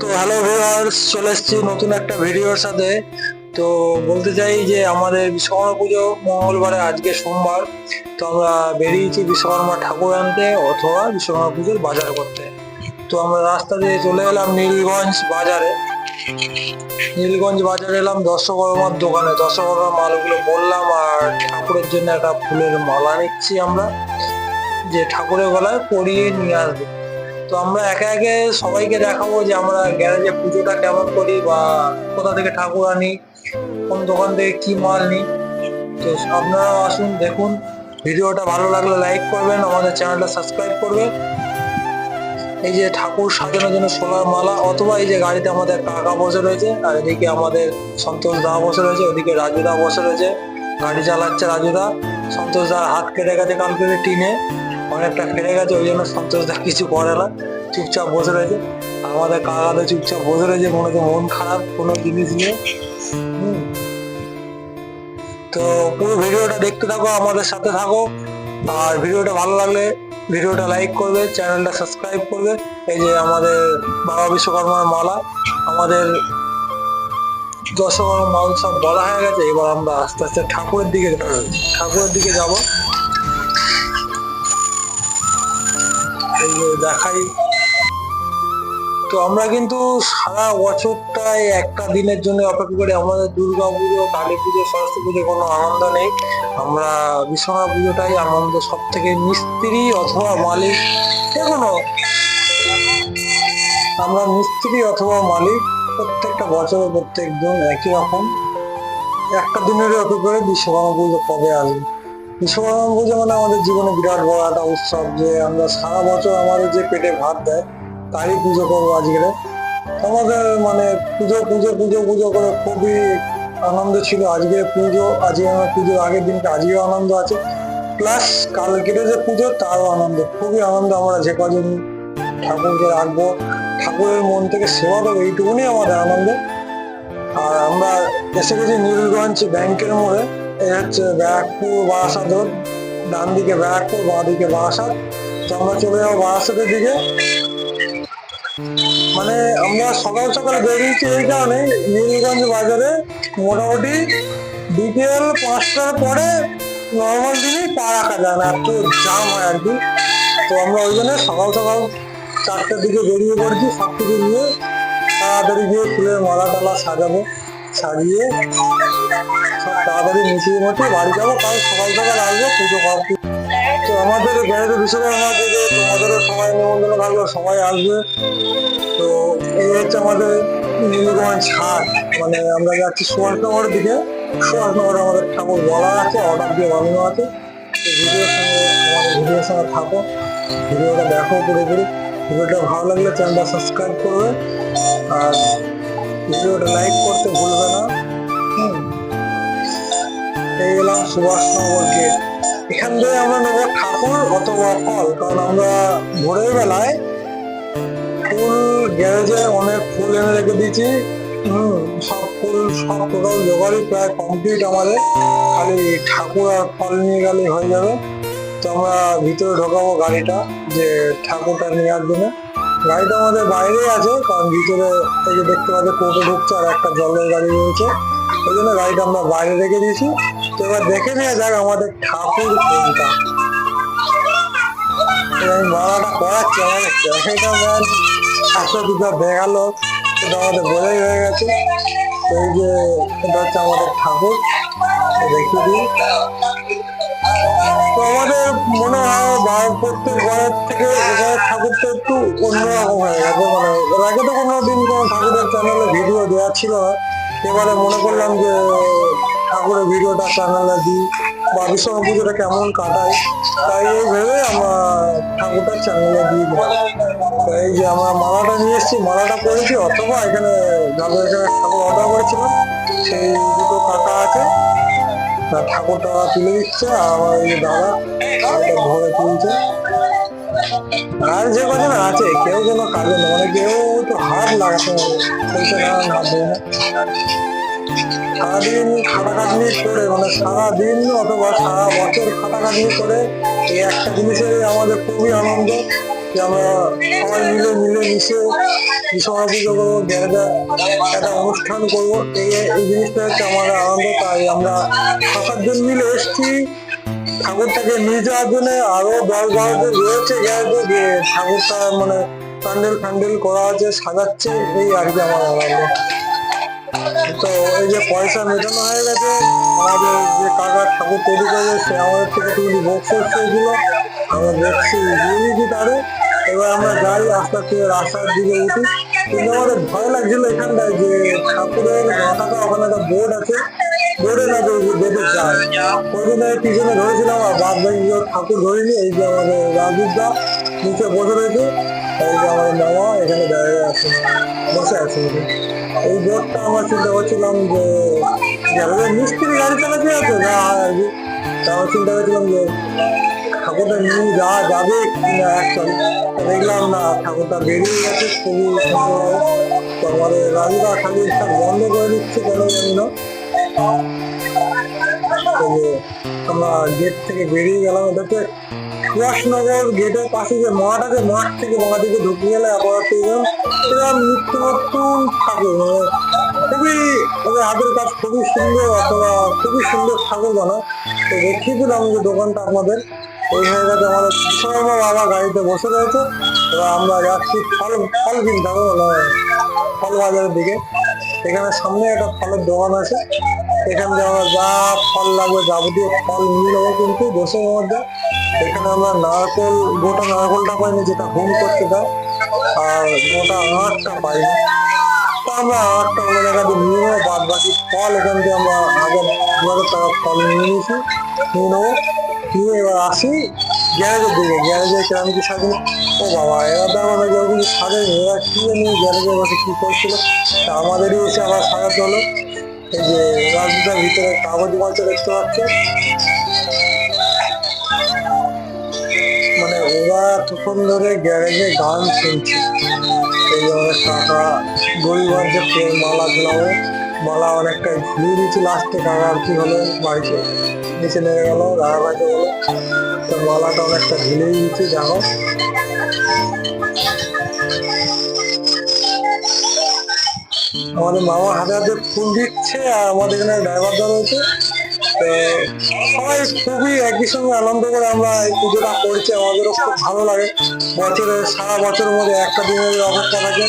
তো hello viewers চলে এসেছি নতুন একটা ভিডিওর সাথে। তো বলতে চাই যে আমাদের বিশ্বকর্মা পুজো মঙ্গলবারে আজকে সোমবার। তো আমরা বেরিয়েছি বিশ্বকর্মা ঠাকুর আনতে অথবা বিশ্বকর্মা পুজোর বাজার করতে। তো আমরা রাস্তা দিয়ে চলে এলাম নীলগঞ্জ বাজারে। নীলগঞ্জ বাজারে এলাম দশকর্মার দোকানে। দশকর্মার মালগুলো বললাম আর ঠাকুরের জন্য একটা ফুলের মালা নিচ্ছি আমরা। যে ঠাকুরের গলায় পরিয়ে নিয়ে আসব। তো আমরা একে একে সবাইকে দেখাবো যে আমরা গ্যারেজে পুজোটা কেমন করি বা কোথা থেকে ঠাকুর আনি, কোন দোকান থেকে কি মাল নিই। তো আপনারা আসুন, দেখুন। ভিডিওটা ভালো লাগলে লাইক করবেন, আমাদের চ্যানেলটা সাবস্ক্রাইব করবেন। এই যে ঠাকুর সাজানোর জন্য সোলার মালা, অথবা এই যে গাড়িতে আমাদের কাকা বসে রয়েছে, আর এদিকে আমাদের সন্তোষ দা বসে রয়েছে, ওদিকে রাজু দা বসে রয়েছে। গাড়ি চালাচ্ছে রাজু দা। সন্তোষ দার হাত কেটে গেছে কালকে টিনে। অনেকটা কেটে গেছে, ওই জন্য সন্তোষ দা কিছু করে না। চুপচাপ বসে রয়েছে। আমাদের কাকাদের চুপচাপ বসে রয়েছে, মনে তো মন খারাপ, কোনো জিনিস নিয়ে তো পুরো ভিডিওটা দেখতে থাকো, আমাদের সাথে থাকো। আর ভিডিওটা ভালো লাগলে ভিডিওটা লাইক করবে, চ্যানেলটা সাবস্ক্রাইব করবে। এই যে আমাদের বাবা বিশ্বকর্মার মালা, আমাদের দশকর্মা মাল সব বলা হয়ে গেছে। এবার আমরা আস্তে আস্তে ঠাকুরের দিকে ঠাকুরের দিকে যাব। দেখাই। তো আমরা কিন্তু সারা বছরটাই একটা দিনের জন্য অপেক্ষা করি। আমাদের দুর্গা পুজো, কালী পুজো, সরস্বতী পুজো, কোনো আনন্দ নেই। আমরা বিশ্বকর্মা পুজোটাই আনন্দ সব থেকে মিস্ত্রি অথবা মালিক যে কোনো। আমরা মিস্ত্রি অথবা মালিক প্রত্যেকটা বছর প্রত্যেক দিন একই রকম। একটা দিনের অপেক্ষা করে বিশ্বকর্মা পুজো কবে আসবে? বিশ্বকর্মা পুজো মানে আমাদের জীবনে বিরাট বড় একটা উৎসব, যে আমরা সারা বছর আমাদের যে পেটে ভাত দেয়, তারই পুজো করব আজকে আমাদের মানে পুজো পুজো পুজো পুজো করে খুবই আনন্দ ছিল। আজকে পুজো, আজকে আমার পুজোর আগের দিনকে আজকেও আনন্দ আছে। প্লাস কালকের যে পুজো, তারও আনন্দ। খুবই আনন্দ আমরা যে কজন ঠাকুরকে রাখব, ঠাকুরের মন থেকে সেবা দেবো, এইটুকুনি আমাদের আনন্দ। আর আমরা এসে গেছি নীলগঞ্জ ব্যাংকের মোড়ে। হচ্ছে ব্যারাকপুর বারাসাত রোড ডান দিকে ব্যারাকপুর বাঁ দিকে বারাসাত তো আমরা চলে যাব বারাসাতের দিকে। মানে আমরা সকাল সকাল বেরিয়েছি এই কারণে নীলগঞ্জ বাজারে। মোটামুটি বিকেল পাঁচটার পরে নর্মাল দিনই পা রাখা যায় না, এত জাম হয় আর কি। তো আমরা ওই জন্য সকাল সকাল চারটার দিকে বেরিয়ে পড়ছি সব কিছু নিয়ে। তাড়াতাড়ি গিয়ে ফুলের মালা টালা সাজাবো। সাজিয়ে সব তাড়াতাড়ি মিশিয়ে মুছিয়ে বাড়ি যাব, কারণ সকাল সকাল আসব, পুজো করতে তো আমাদের গ্যারেজে বিশ্বকর্মা যে তোমাদেরও সময় নিমন্ত্রণ থাকবে সবাই আসবে। তো এই হচ্ছে আমাদের নীলগঞ্জ হাট মানে আমরা যাচ্ছি সুভাষনগরের দিকে। সুভাষনগরে আমাদের ঠাকুর বলা আছে, অর্ডার দিয়ে বানানো আছে। তো ভিডিওর সঙ্গে আমাদের ভিডিওর সঙ্গে থাকো। ভিডিওটা দেখো পুরোপুরি। ভিডিওটা ভালো লাগলে চ্যানেলটা সাবস্ক্রাইব করবে। আর ভিডিওটা লাইক করতে ভুলবে না। হুম। এই গেলাম সুভাষনগর গেট এখান থেকে আমরা নেব ঠাকুর অথবা ফল, কারণ আমরা ভোরের বেলায় ফুল গ্যারেজে অনেক ফুল এনে রেখে দিয়েছি। হুম, সব ফুল, সব টোটাল জোগাড়ই প্রায় কমপ্লিট আমাদের। খালি ঠাকুর আর ফল নিয়ে গেলে হয়ে যাবে। তো আমরা ভিতরে ঢোকাবো গাড়িটা, যে ঠাকুরটা নেওয়ার জন্য। গাড়িটা আমাদের বাইরেই আছে, কারণ ভিতরে এই যে দেখতে পাচ্ছি কোটো ঢুকছে আর একটা জলের গাড়ি রয়েছে। ওই জন্য গাড়িটা আমরা বাইরে রেখে দিয়েছি। তো এবার দেখে নেওয়া যাক আমাদের ঠাকুর কোনটা। আমি মালাটা করাচ্ছি আমাদের ক্যাফেটা ম্যান একশো দুটো দেখাল, সেটা আমাদের বোঝাই হয়ে গেছে। এই যে এটা হচ্ছে আমাদের ঠাকুর তো দিই। তো আমাদের মনে হয় প্রত্যেক ঘরের থেকে এবারের ঠাকুরটা একটু অন্যরকম হয়ে গেছে। মানে এর আগে তো কোনো দিন কোনো ঠাকুরের চ্যানেলে ভিডিও দেওয়া ছিল এবারে মনে করলাম যে ঠাকুরের ভিডিওটা চ্যানেলে দিই বা বিশ্বকর্মা পুজোটা কেমন কাটাই, তাই এই ভেবে আমরা ঠাকুরটা চ্যানেলে দিয়ে তো এই যে আমরা মালাটা নিয়ে এসেছি, মালাটা করেছি অথবা এখানে যাদের এখানে ঠাকুর অর্ডার করেছিলাম, সেই দুটো কাকা আছে। ঠাকুরটা তুলে দিচ্ছে আমার এই দাদা এটা ধরে তুলছে। আর যে কজন আছে, কেউ কোনো কাজে না মানে কেউ একটু হাত লাগাতে বলছে না সারাদিন খাটাখাটনি করে মানে সারাদিন অথবা সারা বছর খাটাখাটনি করে, এই একটা জিনিসের আমাদের খুবই আনন্দ। যে আমরা সবাই মিলে মিলে মিশে বিশ্বকর্মা করব একটা অনুষ্ঠান করব। এই এই জিনিসটা হচ্ছে আমাদের আনন্দ, তাই আমরা সাত আটজন মিলে এসছি। ঠাকুরটাকে নিয়ে যাওয়ার জন্য আরও দশ বারো জন রয়েছে গ্যারেজে যে ঠাকুরটা মানে প্যান্ডেল ফ্যান্ডেল করা আছে, সাজাচ্ছে, এই আর কি আমার আনন্দ। তো এই যে পয়সা মেটানো হয়ে গেছে, আমাদের যে কাকা ঠাকুর তৈরি করবে সে আমাদের থেকে তুমি বক্স চেয়েছিল আমরা দিয়ে দিয়েছি তারে এবার আমরা যাই আস্তে আস্তে রাস্তার দিকে উঠি। কিন্তু আমাদের ভয় লাগছিল এখানটায় যে ঠাকুরের মাথাটা ওখানে একটা বোর্ড আছে। বোর্ডে না যে বেঁধে যায়। ওই জন্য পিছনে ধরেছিলাম, আর বাদ বাকি ঠাকুর ধরিনি। এই যে আমাদের রাজুদা নিচে বসে রয়েছে। এই যে আমাদের মামা এখানে দাঁড়িয়ে আছে, বসে আছে এই বোর্ডটা আমরা চিন্তা করছিলাম যে মিস্ত্রি গাড়ি চালাতে আছে না আর কি তা আমরা চিন্তা করছিলাম যে ঠাকুরটা নিয়ে যাওয়া যাবে কিনা একচুয়ালি দেখলাম না ঠাকুরটা বেরিয়ে গেছে খুবই সুন্দর তো আমাদের রাজুদা খালি একটা বন্ধ করে দিচ্ছে কেন জানি না। তো আমরা গেট থেকে বেরিয়ে গেলাম হচ্ছে সুভাষনগর গেটের পাশে যে মাঠ আছে, মাঠ থেকে বাঁ দিকে ঢুকে গেলে আবার এরকম নিত্য নতুন ঠাকুর মানে খুবই ওদের হাতের কাজ খুবই সুন্দর, অথবা খুবই সুন্দর ঠাকুর বানা তো দেখিয়েছিলাম যে দোকানটা আপনাদের। এই গেছে আমাদের বিশ্বকর্মা বাবা গাড়িতে বসে রয়েছে। এবার আমরা যাচ্ছি ফল ফল কিনতে হবে মানে ফল বাজারের দিকে। এখানে সামনে একটা ফলের দোকান আছে। এখান থেকে আমরা যা ফল লাগবে যাবতীয় ফল নিয়ে নেব কিন্তু বসে মধ্যে এখানে আমরা নারকল, গোটা নারকলটা পাইনি যেটা হোম করতে দেয় আর গোটা আঁটটা পাইনি তো আমরা আঁটটা অন্য জায়গা দিয়ে নিয়ে নেব। বাদ বাকি ফল এখান থেকে আমরা আগে দু হাজার টাকা ফল নিয়ে নিয়েছি। নিয়ে নেব। নিয়ে এবার আসি। গ্যারেজের দিকে। গ্যারেজে কেরাম কি সাজিয়ে ও বাবা, এবার তো কেউ কিছু সাজেনি এবার কি জানি গ্যারেজে বসে কি করছিল। তা আমাদেরই এসে আবার সাজাতে হলো। এই যে রাজনীতার ভিতরে কাগজ বাচ্চা দেখতে পাচ্ছে। মানে ওরা তখন ধরে গ্যারেজে গান শুনছে। এই আমাদের কাকা গরিবার যে প্রেম মালা ঝুলাবে, মালা অনেকটা ঝুলিয়ে দিয়েছি। লাস্টে কাকা আর কি হলো বাড়িতে? নিচে নেমে গেল রাগা বাড়িতে বলো তো মালাটা অনেকটা ঝুলিয়ে দিয়েছি দেখো আমাদের মামা হাতে হাতে ফুল দিচ্ছে আর আমাদের এখানে ড্রাইভার দা রয়েছে। তো সবাই খুবই একই সঙ্গে আনন্দ করে আমরা এই পুজোটা করছি। আমাদেরও খুব ভালো লাগে। বছরে, সারা বছরের মধ্যে একটা দিনের অপেক্ষা থাকে।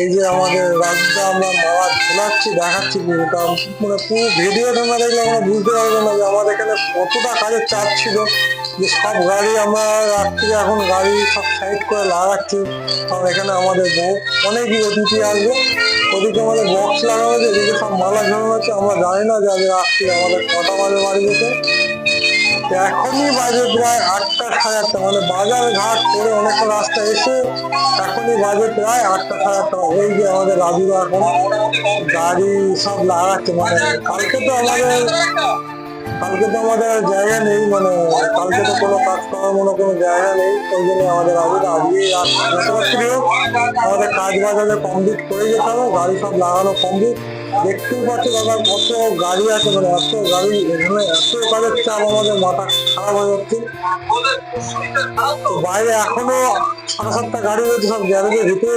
এই যে আমাদের রাজ্যটা আমরা মামা ঝোলাচ্ছি দেখাচ্ছি পুরোটা মানে পুরো ভিডিওটা না দেখলে আমরা বুঝতে পারব না যে আমাদের এখানে কতটা কাজের চাপ ছিল, যে সব গাড়ি আমরা রাত্রে এখন গাড়ি সব সাইড করে লাগাচ্ছি। কারণ এখানে আমাদের বউ অনেকই অতিথি আসবে। ওদিকে আমাদের বক্স লাগানো আছে, এদিকে সব মালা ঝোলানো আছে। আমরা জানি না যে আজ রাত্রি আমাদের কটা বাজে বাড়ি যেতে এখনই বাজে প্রায় আটটা সাড়ে আটটা মানে বাজার ঘাট করে অনেকটা রাস্তা এসে এখনই বাজে প্রায় আটটা সাড়ে আটটা। ওই যে আমাদের রাজুরা এখন গাড়ি সব লাগাচ্ছে মানে কালকে তো আমাদের, কালকে তো আমাদের জায়গা নেই মানে কালকে তো কোনো কাজ করার মতো কোনো জায়গা নেই, ওই জন্য আমাদের রাজুরা আজকে আর আমাদের কাজ বাজারে কমপ্লিট করে যেতে হবে, গাড়ি সব লাগানো কমপ্লিট। দেখতেই পাচ্ছি দাদা, কত গাড়ি আছে মানে এত গাড়ি এখানে এত কাজের চাপ আমাদের মাথা খারাপ হয়ে যাচ্ছে। বাইরে এখনও সাড়ে সাতটা গাড়ি রয়েছে সব গ্যারেজের ভিতরে।